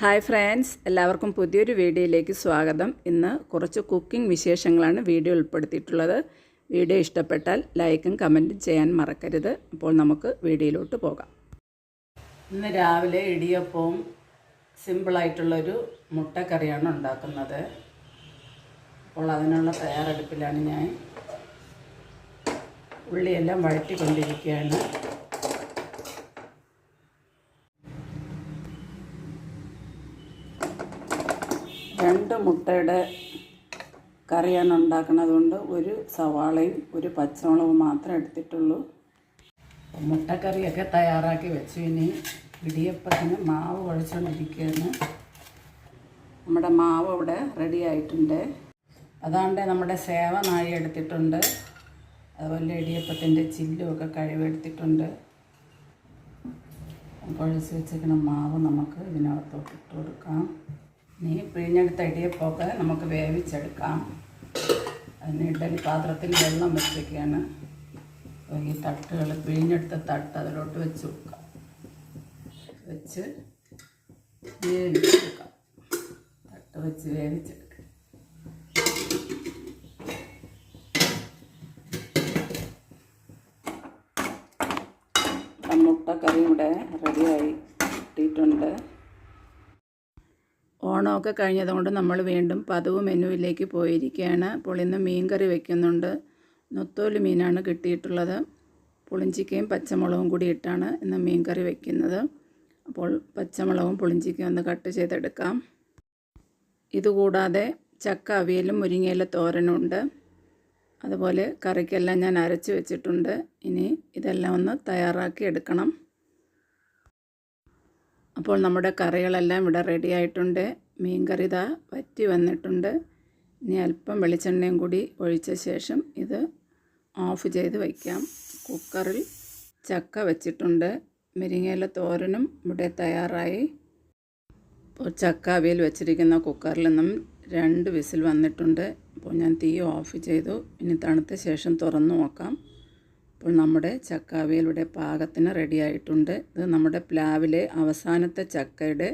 Hi friends എല്ലാവർക്കും പുതിയൊരു വീഡിയോയിലേക്ക് സ്വാഗതം. ഇന്ന് കുറച്ച് കുക്കിംഗ് വിശേഷങ്ങളാണ് വീഡിയോ ഉൾപ്പെടുത്തിയിട്ടുള്ളത്. വീഡിയോ ഇഷ്ടപ്പെട്ടാൽ ലൈക്കും കമന്റും ചെയ്യാൻ മറക്കരുത്. അപ്പോൾ നമുക്ക് വീഡിയോയിലോട്ട് പോകാം. ഇന്ന് രാവിലെ ഇടിയപ്പവും സിമ്പിളായിട്ടുള്ളൊരു മുട്ടക്കറിയാണ് ഉണ്ടാക്കുന്നത്. അപ്പോൾ അതിനുള്ള തയ്യാറെടുപ്പിലാണ് ഞാൻ. ഉള്ളിയെല്ലാം വഴറ്റിക്കൊണ്ടിരിക്കുകയാണ്. രണ്ട് മുട്ടയുടെ കറിയാണ് ഉണ്ടാക്കുന്നത് കൊണ്ട് ഒരു സവാളയും ഒരു പച്ചമുളകും മാത്രമേ എടുത്തിട്ടുള്ളൂ. മുട്ടക്കറിയൊക്കെ തയ്യാറാക്കി വെച്ചു. ഇനി ഇടിയപ്പത്തിന് മാവ് കുഴച്ചുകൊണ്ടിരിക്കുകയാണ് നമ്മുടെ മാവ് ഇവിടെ റെഡി ആയിട്ടുണ്ട്. അതാണ്ട് നമ്മുടെ സേവ നാഴി എടുത്തിട്ടുണ്ട്. അതുപോലെ ഇടിയപ്പത്തിന്റെ ചില്ലുമൊക്കെ കഴിവെടുത്തിട്ടുണ്ട് കുഴച്ച് വെച്ചിരിക്കുന്ന മാവ് നമുക്ക് ഇതിനകത്തോട്ട് ഇട്ട് കൊടുക്കാം. ഇനി പിഴിഞ്ഞെടുത്ത ഇടിയപ്പമൊക്കെ നമുക്ക് വേവിച്ചെടുക്കാം. അതിന് ഇഡലി പാത്രത്തിൽ വെള്ളം വെച്ചൊക്കെയാണ് ഈ തട്ടുകൾ പിഴിഞ്ഞെടുത്ത തട്ട് അതിലോട്ട് വെച്ച് കൊടുക്കാം വെച്ച് വേവിച്ചെടുക്കാം. തട്ട് വെച്ച് വേവിച്ചെടുക്കാം. മുട്ടക്കറി ഇവിടെ റെഡിയായി കിട്ടിയിട്ടുണ്ട്. ഓണമൊക്കെ കഴിഞ്ഞതുകൊണ്ട് നമ്മൾ വീണ്ടും പതിവ് മെനുവിലേക്ക് പോയിരിക്കുകയാണ്. പുളിന്ന് മീൻ കറി വയ്ക്കുന്നുണ്ട് നൊത്തോൽ മീനാണ് കിട്ടിയിട്ടുള്ളത്. പുളിഞ്ചിക്കയും പച്ചമുളകും കൂടി ഇട്ടാണ് ഇന്ന് മീൻ കറി വയ്ക്കുന്നത് അപ്പോൾ പച്ചമുളകും പുളിഞ്ചിക്കയും ഒന്ന് കട്ട് ചെയ്തെടുക്കാം. ഇതുകൂടാതെ ചക്ക അവിയലും മുരിങ്ങയില തോരനുണ്ട്. അതുപോലെ കറിക്കെല്ലാം ഞാൻ അരച്ച് വെച്ചിട്ടുണ്ട്. ഇനി ഇതെല്ലാം ഒന്ന് തയ്യാറാക്കി എടുക്കണം. അപ്പോൾ നമ്മുടെ കറികളെല്ലാം ഇവിടെ റെഡി ആയിട്ടുണ്ട്. മീൻ കറി ഇതാ വറ്റി വന്നിട്ടുണ്ട്. ഇനി അല്പം വെളിച്ചെണ്ണയും കൂടി ഒഴിച്ച ശേഷം ഇത് ഓഫ് ചെയ്ത് വയ്ക്കാം. കുക്കറിൽ ചക്ക വെച്ചിട്ടുണ്ട്. മുരിങ്ങയില തോരനും ഇവിടെ തയ്യാറായി. ഇപ്പോൾ ചക്ക അവയിൽ വെച്ചിരിക്കുന്ന കുക്കറിൽ നിന്നും രണ്ട് വിസിൽ വന്നിട്ടുണ്ട്. അപ്പോൾ ഞാൻ തീ ഓഫ് ചെയ്തു. ഇനി തണുത്ത ശേഷം തുറന്നു നോക്കാം. അപ്പോൾ നമ്മുടെ ചക്ക അവിയൽ പാകത്തിന് റെഡി ആയിട്ടുണ്ട്. ഇത് നമ്മുടെ പ്ലാവിലെ അവസാനത്തെ ചക്കയുടെ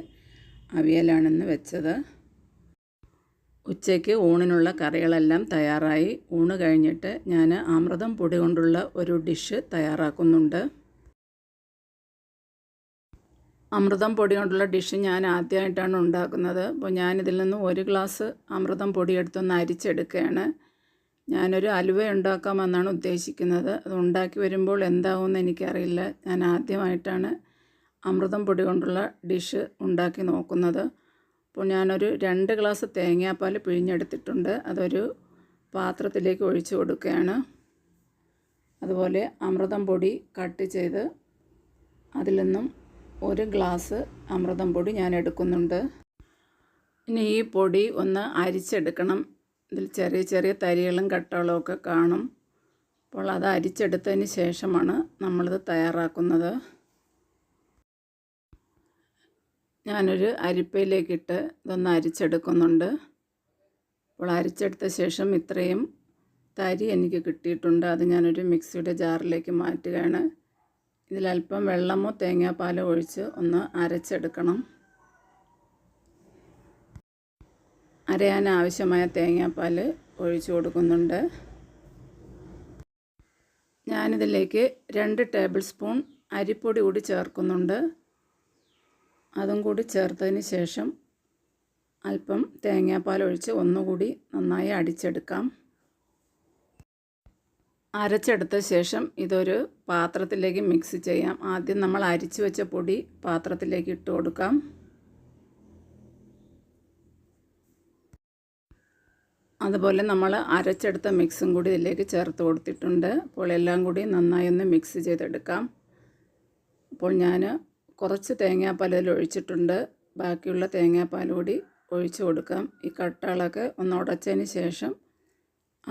അവിയലാണെന്ന് വെച്ചത്. ഉച്ചയ്ക്ക് ഊണിനുള്ള കറികളെല്ലാം തയ്യാറായി. ഊണ് കഴിഞ്ഞിട്ട് ഞാൻ അമൃതം പൊടി കൊണ്ടുള്ള ഒരു ഡിഷ് തയ്യാറാക്കുന്നുണ്ട്. അമൃതം പൊടി കൊണ്ടുള്ള ഡിഷ് ഞാൻ ആദ്യമായിട്ടാണ് ഉണ്ടാക്കുന്നത്. അപ്പോൾ ഞാനിതിൽ നിന്ന് ഒരു ഗ്ലാസ് അമൃതം പൊടി എടുത്തൊന്ന് അരിച്ചെടുക്കുകയാണ്. ഞാനൊരു അലുവ ഉണ്ടാക്കാമെന്നാണ് ഉദ്ദേശിക്കുന്നത്. അത് ഉണ്ടാക്കി വരുമ്പോൾ എന്താവുമെന്ന് എനിക്കറിയില്ല. ഞാൻ ആദ്യമായിട്ടാണ് അമൃതം പൊടി കൊണ്ടുള്ള ഡിഷ് ഉണ്ടാക്കി നോക്കുന്നത്. അപ്പോൾ ഞാനൊരു രണ്ട് ഗ്ലാസ് തേങ്ങാപ്പാൽ പിഴിഞ്ഞെടുത്തിട്ടുണ്ട്. അതൊരു പാത്രത്തിലേക്ക് ഒഴിച്ചു കൊടുക്കുകയാണ്. അതുപോലെ അമൃതം പൊടി കട്ട് ചെയ്ത് അതിൽ നിന്നും ഒരു ഗ്ലാസ് അമൃതം പൊടി ഞാൻ എടുക്കുന്നുണ്ട്. ഇനി ഈ പൊടി ഒന്ന് അരിച്ചെടുക്കണം. ഇതിൽ ചെറിയ ചെറിയ തരികളും കട്ടകളും ഒക്കെ കാണും. അപ്പോൾ അത് അരിച്ചെടുത്തതിന് ശേഷമാണ് നമ്മളിത് തയ്യാറാക്കുന്നത്. ഞാനൊരു അരിപ്പയിലേക്കിട്ട് ഇതൊന്ന് അരിച്ചെടുക്കുന്നുണ്ട്. അപ്പോൾ അരിച്ചെടുത്ത ശേഷം ഇത്രയും തരി എനിക്ക് കിട്ടിയിട്ടുണ്ട്. അത് ഞാനൊരു മിക്സിയുടെ ജാറിലേക്ക് മാറ്റുകയാണ്. ഇതിലല്പം വെള്ളമോ തേങ്ങാപ്പാലോ ഒഴിച്ച് ഒന്ന് അരച്ചെടുക്കണം. അരയാൻ ആവശ്യമായ തേങ്ങാപ്പാൽ ഒഴിച്ചു കൊടുക്കുന്നുണ്ട്. ഞാനിതിലേക്ക് രണ്ട് ടേബിൾ സ്പൂൺ അരിപ്പൊടി കൂടി ചേർക്കുന്നുണ്ട്. അതും കൂടി ചേർത്തതിന് ശേഷം അല്പം തേങ്ങാപ്പാൽ ഒഴിച്ച് ഒന്നുകൂടി നന്നായി അടിച്ചെടുക്കാം. അരച്ചെടുത്ത ശേഷം ഇതൊരു പാത്രത്തിലേക്ക് മിക്സ് ചെയ്യാം. ആദ്യം നമ്മൾ അരിച്ചു വെച്ച പൊടി പാത്രത്തിലേക്ക് ഇട്ട് കൊടുക്കാം. അതുപോലെ നമ്മൾ അരച്ചെടുത്ത മിക്സും കൂടി ഇതിലേക്ക് ചേർത്ത് കൊടുത്തിട്ടുണ്ട്. അപ്പോൾ എല്ലാം കൂടി നന്നായി ഒന്ന് മിക്സ് ചെയ്തെടുക്കാം. അപ്പോൾ ഞാൻ കുറച്ച് തേങ്ങാപ്പാൽ ഇതിൽ ഒഴിച്ചിട്ടുണ്ട്. ബാക്കിയുള്ള തേങ്ങാപ്പാൽ കൂടി ഒഴിച്ചു കൊടുക്കാം. ഈ കട്ടകളൊക്കെ ഒന്ന് ഉടച്ചതിന് ശേഷം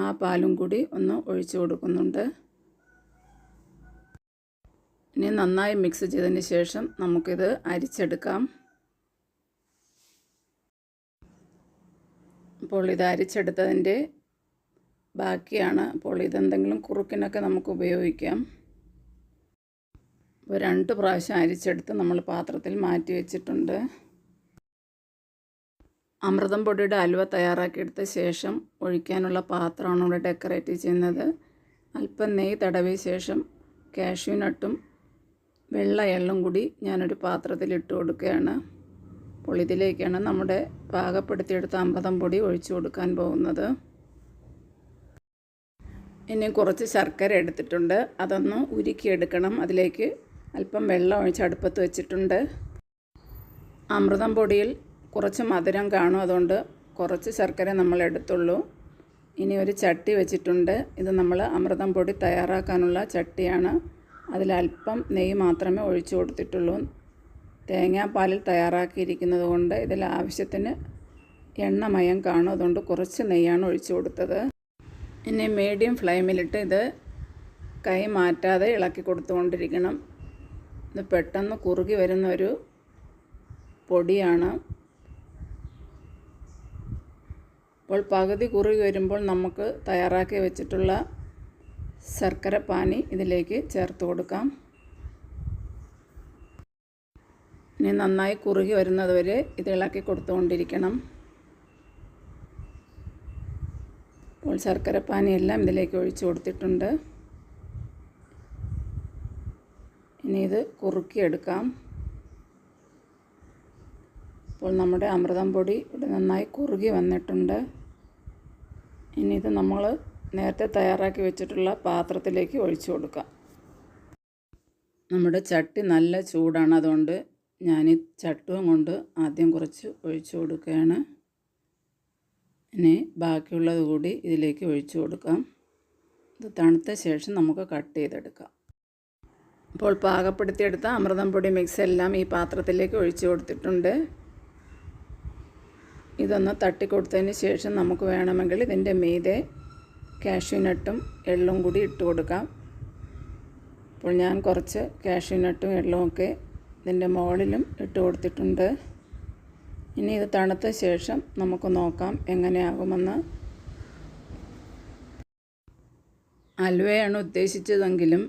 ആ പാലും കൂടി ഒന്ന് ഒഴിച്ചു കൊടുക്കുന്നുണ്ട്. ഇനി നന്നായി മിക്സ് ചെയ്തതിന് ശേഷം നമുക്കിത് അരിച്ചെടുക്കാം. അപ്പോൾ ഇത് അരിച്ചെടുത്തതിന്റെ ബാക്കിയാണ്. അപ്പോൾ ഇതെന്തെങ്കിലും കുറുക്കിനൊക്കെ നമുക്ക് ഉപയോഗിക്കാം. അപ്പോൾ രണ്ട് പ്രാവശ്യം അരിച്ചെടുത്ത് നമ്മൾ പാത്രത്തിൽ മാറ്റി വെച്ചിട്ടുണ്ട്. അമൃതം പൊടിയുടെ അലുവ തയ്യാറാക്കിയെടുത്ത ശേഷം ഒഴിക്കാനുള്ള പാത്രമാണ് ഇവിടെ ഡെക്കറേറ്റ് ചെയ്യുന്നത്. അല്പം നെയ്യ് തടവിയ ശേഷം കാഷ്യൂ നട്ടും വെള്ള എള്ളും കൂടി ഞാനൊരു പാത്രത്തിൽ ഇട്ട് കൊടുക്കുകയാണ്. അപ്പോൾ ഇതിലേക്കാണ് നമ്മുടെ പാകപ്പെടുത്തിയെടുത്ത അമൃതം പൊടി ഒഴിച്ചു കൊടുക്കാൻ പോകുന്നത്. ഇനി കുറച്ച് ശർക്കര എടുത്തിട്ടുണ്ട്. അതൊന്ന് ഉരുക്കിയെടുക്കണം. അതിലേക്ക് അല്പം വെള്ളം ഒഴിച്ച് അടുപ്പത്ത് വെച്ചിട്ടുണ്ട്. അമൃതം പൊടിയിൽ കുറച്ച് മധുരം കാണും അതുകൊണ്ട് കുറച്ച് ശർക്കര നമ്മൾ എടുത്തുള്ളൂ. ഇനി ഒരു ചട്ടി വെച്ചിട്ടുണ്ട്. ഇത് നമ്മൾ അമൃതം പൊടി തയ്യാറാക്കാനുള്ള ചട്ടിയാണ്. അതിലല്പം നെയ്യ് മാത്രമേ ഒഴിച്ചു കൊടുത്തിട്ടുള്ളൂ. തേങ്ങാപ്പാലിൽ തയ്യാറാക്കിയിരിക്കുന്നത് കൊണ്ട് ഇതിൽ ആവശ്യത്തിന് എണ്ണമയം കാണും. അതുകൊണ്ട് കുറച്ച് നെയ്യാണ് ഒഴിച്ചു കൊടുത്തത്. ഇനി മീഡിയം ഫ്ലെയിമിലിട്ട് ഇത് കൈ മാറ്റാതെ ഇളക്കി കൊടുത്തുകൊണ്ടിരിക്കണം. ഇത് പെട്ടെന്ന് കുറുകി വരുന്ന ഒരു പൊടിയാണ്. അപ്പോൾ പകുതി കുറുകി വരുമ്പോൾ നമുക്ക് തയ്യാറാക്കി വെച്ചിട്ടുള്ള ശർക്കര പാനി ഇതിലേക്ക് ചേർത്ത് കൊടുക്കാം. ഇനി നന്നായി കുറുകി വരുന്നത് വരെ ഇത് ഇളക്കി കൊടുത്തുകൊണ്ടിരിക്കണം. അപ്പോൾ ശർക്കര പാനിയെല്ലാം ഇതിലേക്ക് ഒഴിച്ചു കൊടുത്തിട്ടുണ്ട്. ഇനി ഇത് കുറുക്കിയെടുക്കാം. ഇപ്പോൾ നമ്മുടെ അമൃതം പൊടി ഇവിടെ നന്നായി കുറുകി വന്നിട്ടുണ്ട്. ഇനി ഇത് നമ്മൾ നേരത്തെ തയ്യാറാക്കി വെച്ചിട്ടുള്ള പാത്രത്തിലേക്ക് ഒഴിച്ചു കൊടുക്കാം. നമ്മുടെ ചട്ടി നല്ല ചൂടാണ് അതുകൊണ്ട് ഞാൻ ഈ ചട്ടും കൊണ്ട് ആദ്യം കുറച്ച് ഒഴിച്ചു കൊടുക്കുകയാണ്. ഇനി ബാക്കിയുള്ളത് കൂടി ഇതിലേക്ക് ഒഴിച്ചു കൊടുക്കാം. ഇത് തണുത്ത ശേഷം നമുക്ക് കട്ട് ചെയ്തെടുക്കാം. അപ്പോൾ പാകപ്പെടുത്തിയെടുത്ത അമൃതം പൊടി മിക്സ് എല്ലാം ഈ പാത്രത്തിലേക്ക് ഒഴിച്ചു കൊടുത്തിട്ടുണ്ട്. ഇതൊന്ന് തട്ടിക്കൊടുത്തതിന് ശേഷം നമുക്ക് വേണമെങ്കിൽ ഇതിന്റെ മീതെ കാഷ്യൂനട്ടും എള്ളും കൂടി ഇട്ട് കൊടുക്കാം. അപ്പോൾ ഞാൻ കുറച്ച് കാഷ്യൂനട്ടും എള്ളും ഒക്കെ ഇതിന്റെ മുകളിലും ഇട്ട് കൊടുത്തിട്ടുണ്ട്. ഇനി ഇത് തണുത്ത ശേഷം നമുക്ക് നോക്കാം എങ്ങനെയാകുമെന്ന്. അലുവയാണ് ഉദ്ദേശിച്ചതെങ്കിലും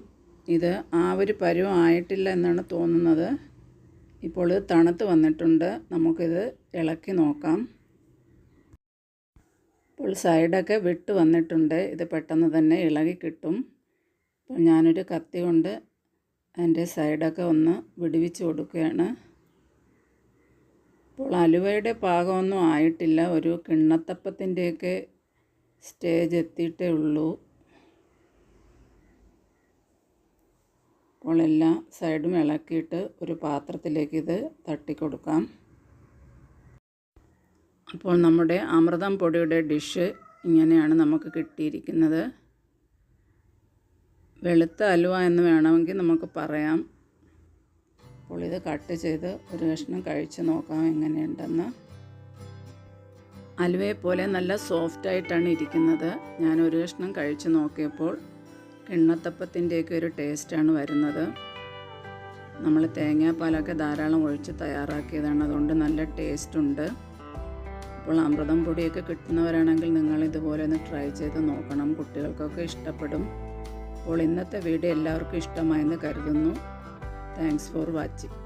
ഇത് ആ ഒരു പരുവം ആയിട്ടില്ല എന്നാണ് തോന്നുന്നത്. ഇപ്പോൾ ഇത് തണുത്ത് വന്നിട്ടുണ്ട്. നമുക്കിത് ഇളക്കി നോക്കാം. ഇപ്പോൾ സൈഡൊക്കെ വിട്ട് വന്നിട്ടുണ്ട്. ഇത് പെട്ടെന്ന് തന്നെ ഇളകി കിട്ടും. അപ്പോൾ ഞാനൊരു കത്തി കൊണ്ട് അതിന്റെ സൈഡൊക്കെ ഒന്ന് വിടുവിച്ച് കൊടുക്കുകയാണ്. ഇപ്പോൾ അലുവയുടെ പാകമൊന്നും ആയിട്ടില്ല. ഒരു കിണ്ണത്തപ്പത്തിന്റെയൊക്കെ സ്റ്റേജ് എത്തിയിട്ടേ ഉള്ളൂ. അപ്പോൾ എല്ലാ സൈഡും ഇളക്കിയിട്ട് ഒരു പാത്രത്തിലേക്ക് ഇത് തട്ടിക്കൊടുക്കാം. അപ്പോൾ നമ്മുടെ അമൃതം പൊടിയുടെ ഡിഷ് ഇങ്ങനെയാണ് നമുക്ക് കിട്ടിയിരിക്കുന്നത്. വെളുത്ത അലുവ എന്ന് വേണമെങ്കിൽ നമുക്ക് പറയാം. അപ്പോൾ ഇത് കട്ട് ചെയ്ത് ഒരു കഷ്ണം കഴിച്ച് നോക്കാം എങ്ങനെയുണ്ടെന്ന്. അലുവയെ പോലെ നല്ല സോഫ്റ്റായിട്ടാണ് ഇരിക്കുന്നത്. ഞാൻ ഒരു കഷ്ണം കഴിച്ച് നോക്കിയപ്പോൾ കിണ്ണത്തപ്പത്തിന്റെയൊക്കെ ഒരു ടേസ്റ്റാണ് വരുന്നത്. നമ്മൾ തേങ്ങാപ്പാലൊക്കെ ധാരാളം ഒഴിച്ച് തയ്യാറാക്കിയതാണ്. അതുകൊണ്ട് നല്ല ടേസ്റ്റ് ഉണ്ട് അപ്പോൾ അമൃതം പൊടിയൊക്കെ കിട്ടുന്നവരാണെങ്കിൽ നിങ്ങൾ ഇതുപോലെ ഒന്ന് ട്രൈ ചെയ്ത് നോക്കണം. കുട്ടികൾക്കൊക്കെ ഇഷ്ടപ്പെടും. അപ്പോൾ ഇന്നത്തെ വീഡിയോ എല്ലാവർക്കും ഇഷ്ടമായെന്ന് കരുതുന്നു. Thanks for watching